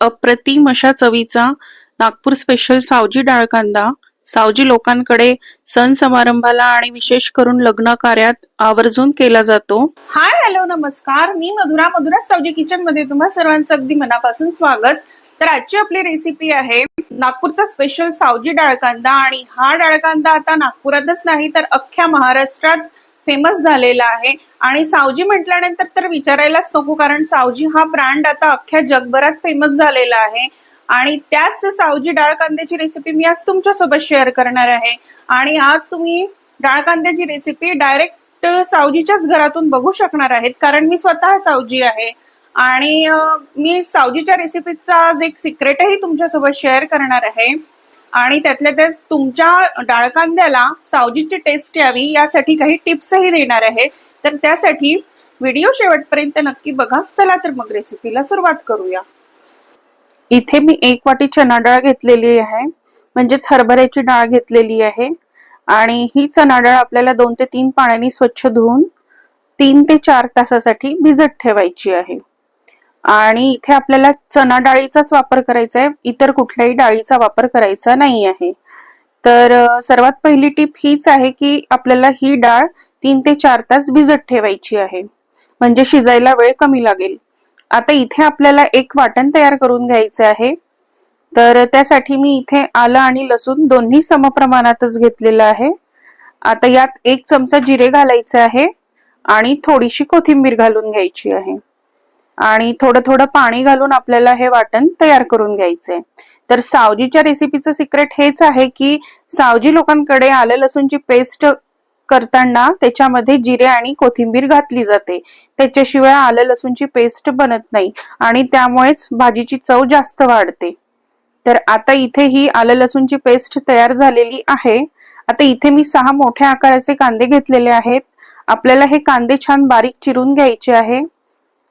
अप्रतिम अशा चवीचा नागपूर स्पेशल सावजी डाळ कांदा सावजी लोकांकडे सण समारंभाला आणि विशेष करून लग्न कार्यात आवर्जून केला जातो. हाय हॅलो नमस्कार. मी मधुरा मधुरा सावजी किचनमध्ये तुम्हा सर्वांचं अगदी मनापासून स्वागत. तर आजची आपली रेसिपी आहे नागपूरचा स्पेशल सावजी डाळ कांदा आणि हा डाळ कांदा आता नागपुरातच नाही तर अख्ख्या महाराष्ट्रात फेमस झालेला आहे. आणि सावजी म्हटल्यानंतर तर विचारायलाच नको कारण सावजी हा ब्रँड आता अख्ख्या जगभरात फेमस झालेला आहे. आणि त्याच सावजी डाळ कांद्याची रेसिपी मी आज तुमच्यासोबत शेअर करणार आहे. आणि आज तुम्ही डाळ कांद्याची रेसिपी डायरेक्ट सावजीच्याच घरातून बघू शकणार आहेत कारण मी स्वतः सावजी आहे. आणि मी सावजीच्या रेसिपीचा आज एक सिक्रेटही तुमच्यासोबत शेअर करणार आहे. आणि त्यातल्या त्यात तुमच्या डाळ कांद्याला सावजीची टेस्ट यावी यासाठी काही टिप्सही देणार आहे. तर त्यासाठी व्हिडिओ शेवटपर्यंत नक्की बघा. चला तर मग रेसिपीला सुरुवात करूया. इथे मी एक वाटी चना डाळ घेतलेली आहे. म्हणजेच हरभऱ्याची डाळ घेतलेली आहे. आणि ही चना डाळ आपल्याला दोन ते तीन पाण्याने स्वच्छ धुवून तीन ते चार तासासाठी भिजत ठेवायची आहे. आणि इथे आपल्याला चना डाळीचाच वापर करायचा आहे इतर कुठल्याही डाळीचा वापर करायचा नाही आहे तर सर्वात पहिली टीप हीच आहे की आपल्याला ही डाळ तीन ते चार तास भिजत ठेवायची आहे. म्हणजे शिजायला वेळ कमी लागेल. आता इथे आपल्याला एक वाटण तयार करून घ्यायचं आहे. तर त्यासाठी मी इथे आलं आणि लसूण दोन्ही समप्रमाणातच घेतलेलं आहे. आता यात एक चमचा जिरे घालायचे आहे आणि थोडीशी कोथिंबीर घालून घ्यायची आहे. आणि थोडं थोडं पाणी घालून आपल्याला हे वाटण तयार करून घ्यायचंय तर सावजीच्या रेसिपीचं सिक्रेट हेच आहे की सावजी लोकांकडे आलं लसूणची पेस्ट करताना त्याच्यामध्ये जिरे आणि कोथिंबीर घातली जाते. त्याच्याशिवाय आलं लसूणची पेस्ट बनत नाही आणि त्यामुळेच भाजीची चव जास्त वाढते. तर आता इथे ही आलं लसूणची पेस्ट तयार झालेली आहे. आता इथे मी सहा मोठ्या आकाराचे कांदे घेतलेले आहेत. आपल्याला हे कांदे छान बारीक चिरून घ्यायचे आहे.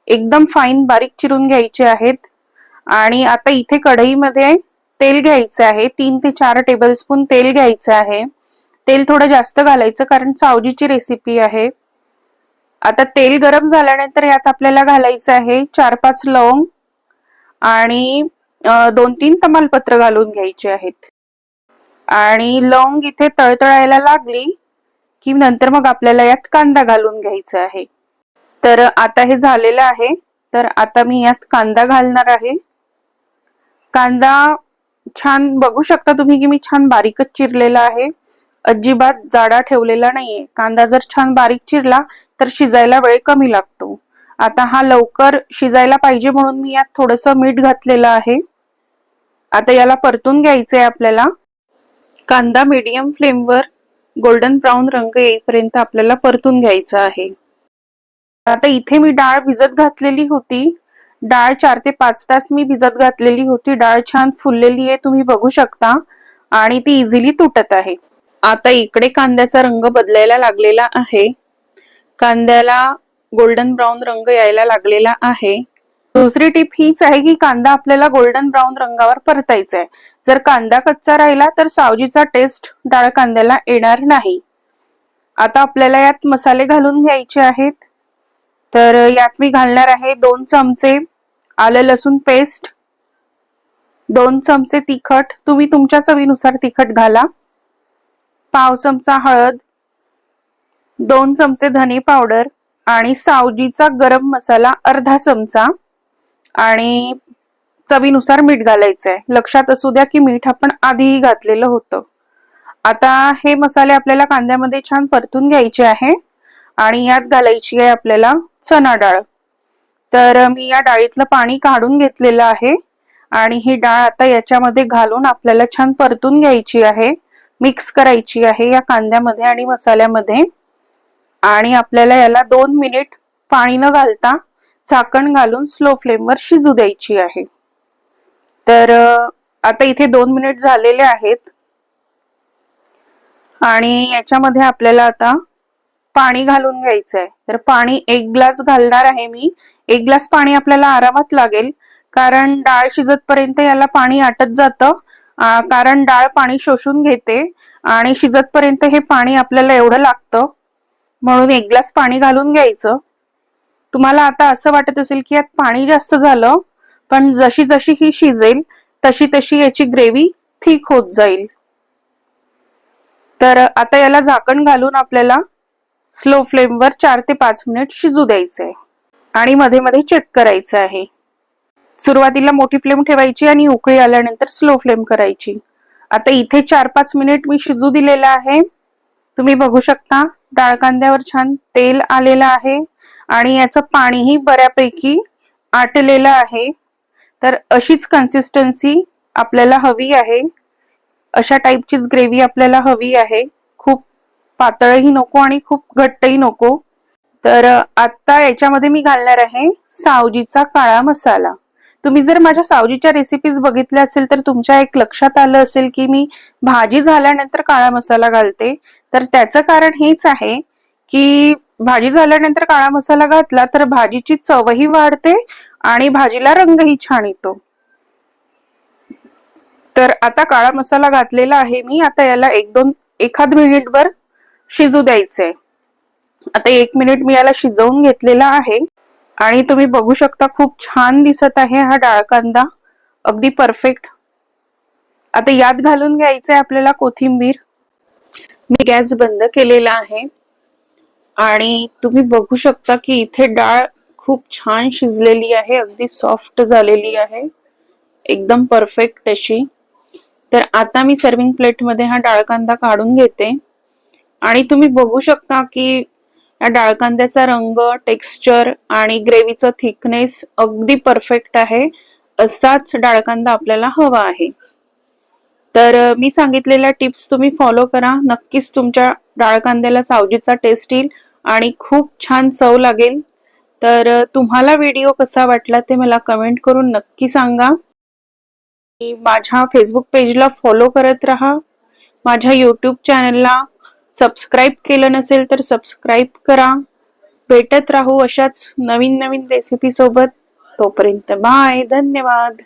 एकदम फाईन बारीक चिरून घ्यायचे आहेत. आणि आता इथे कढईमध्ये तेल घ्यायचं आहे. तीन ते चार टेबलस्पून तेल घ्यायचं आहे. तेल थोडं जास्त घालायचं कारण सावजीची रेसिपी आहे. आता तेल गरम झाल्यानंतर यात आपल्याला घालायचं आहे चार पाच लवंग आणि दोन तीन तमालपत्र घालून घ्यायचे आहेत. आणि लवंग इथे तळतळायला लागली की नंतर मग आपल्याला यात कांदा घालून घ्यायचा आहे. तर आता हे झालेलं आहे. तर आता मी यात कांदा घालणार आहे. कांदा छान बघू शकता तुम्ही की मी छान बारीकच चिरलेला आहे. अजिबात जाडा ठेवलेला नाहीये. कांदा जर छान बारीक चिरला तर शिजायला वेळ कमी लागतो. आता हा लवकर शिजायला पाहिजे म्हणून मी यात थोडस मीठ घातलेलं आहे. आता याला परतून घ्यायचंय आपल्याला. कांदा मीडियम फ्लेमवर गोल्डन ब्राऊन रंग येईपर्यंत आपल्याला परतून घ्यायचा आहे. आता इथे मी डाळ भिजत घातलेली होती. डाळ चार ते पाच तास मी भिजत घातलेली होती. डाळ छान फुललेली आहे तुम्ही बघू शकता. आणि ती इझिली तुटत आहे. आता इकडे कांद्याचा रंग बदलायला लागलेला आहे. कांद्याला गोल्डन ब्राऊन रंग यायला लागलेला आहे. दुसरी टिप हीच आहे की कांदा आपल्याला गोल्डन ब्राऊन रंगावर परतायचा आहे जर कांदा कच्चा राहिला तर सावजीचा टेस्ट डाळ कांद्याला येणार नाही. आता आपल्याला यात मसाले घालून घ्यायचे आहेत. तर यात मी घालणार आहे दोन चमचे आलं लसूण पेस्ट दोन चमचे तिखट. तुम्ही तुमच्या चवीनुसार तिखट घाला. पाव चमचा हळद दोन चमचे धने पावडर आणि सावजीचा गरम मसाला अर्धा चमचा. आणि चवीनुसार मीठ घालायचं आहे लक्षात असू द्या की मीठ आपण आधीही घातलेलं होतं. आता हे मसाले आपल्याला कांद्यामध्ये छान परतून घ्यायचे आहे. आणि यात घालायची आहे आपल्याला चना डाळ. तर मी या डाळीतलं पाणी काढून घेतलेलं आहे आणि ही डाळ आता याच्यामध्ये घालून आपल्याला छान परतून घ्यायची आहे. मिक्स करायची आहे या कांद्यामध्ये आणि मसाल्यामध्ये. आणि आपल्याला याला दोन मिनिट पाणी न घालता झाकण घालून स्लो फ्लेमवर शिजू द्यायची आहे. तर आता इथे दोन मिनिट झालेले आहेत. आणि याच्यामध्ये आपल्याला आता पाणी घालून घ्यायचं आहे तर पाणी एक ग्लास घालणार आहे मी. एक ग्लास पाणी आपल्याला आरामात लागेल. कारण डाळ शिजतपर्यंत याला पाणी आटत जातं. कारण डाळ पाणी शोषून घेते आणि शिजतपर्यंत हे पाणी आपल्याला एवढं लागतं. म्हणून एक ग्लास पाणी घालून घ्यायचं. तुम्हाला आता असं वाटत असेल की यात पाणी जास्त झालं पण जशी जशी ही शिजेल तशी तशी याची ग्रेव्ही थिक होत जाईल. तर आता याला झाकण घालून आपल्याला स्लो फ्लेमवर चार ते पाच मिनिट शिजू द्यायचं आहे आणि मध्ये मध्ये चेक करायचं आहे. सुरुवातीला मोठी फ्लेम ठेवायची आणि उकळी आल्यानंतर स्लो फ्लेम करायची. आता इथे चार पाच मिनिट मी शिजू दिलेला आहे. तुम्ही बघू शकता डाळ कांद्यावर छान तेल आलेलं आहे. आणि याचं पाणीही बऱ्यापैकी आटलेलं आहे. तर अशीच कन्सिस्टन्सी आपल्याला हवी आहे. अशा टाईपचीच ग्रेव्ही आपल्याला हवी आहे. पातळही नको आणि खूप घट्टही नको. तर आता याच्यामध्ये मी घालणार आहे सावजीचा काळा मसाला. तुम्ही जर माझ्या सावजीच्या रेसिपीज बघितल्या असेल तर तुमच्या एक लक्षात आलं असेल की मी भाजी झाल्यानंतर काळा मसाला घालते. तर त्याचं कारण हेच आहे की भाजी झाल्यानंतर काळा मसाला घातला तर भाजीची चवही वाढते आणि भाजीला रंगही छान येतो. तर आता काळा मसाला घातलेला आहे मी. आता याला एक दोन एखाद मिनिटभर शिजू द्यायचंय. आता एक मिनिट मी याला शिजवून घेतलेला आहे. आणि तुम्ही बघू शकता खूप छान दिसत आहे हा डाळ कांदा. अगदी परफेक्ट आता यात घालून घ्यायचं आहे आपल्याला कोथिंबीर. मी गॅस बंद केलेला आहे. आणि तुम्ही बघू शकता की इथे डाळ खूप छान शिजलेली आहे. अगदी सॉफ्ट झालेली आहे. एकदम परफेक्ट अशी. तर आता मी सर्विंग प्लेटमध्ये हा डाळ कांदा काढून घेते. आणि तुम्ही बघू शकता की या डाळ कांद्याचा रंग टेक्स्चर आणि ग्रेव्हीचं थिकनेस अगदी परफेक्ट आहे. असाच डाळ कांदा आपल्याला हवा आहे. तर मी सांगितलेल्या टिप्स तुम्ही फॉलो करा. नक्कीच तुमच्या डाळ कांद्याला सावजीचा टेस्ट येईल आणि खूप छान चव लागेल. तर तुम्हाला व्हिडिओ कसा वाटला ते मला कमेंट करून नक्की सांगा. माझ्या फेसबुक पेजला फॉलो करत राहा. माझ्या यूट्यूब चॅनलला सबस्क्राईब केलं नसेल तर सबस्क्राईब करा. भेटत राहू अशाच नवीन नवीन रेसिपी सोबत. तोपर्यंत बाय धन्यवाद.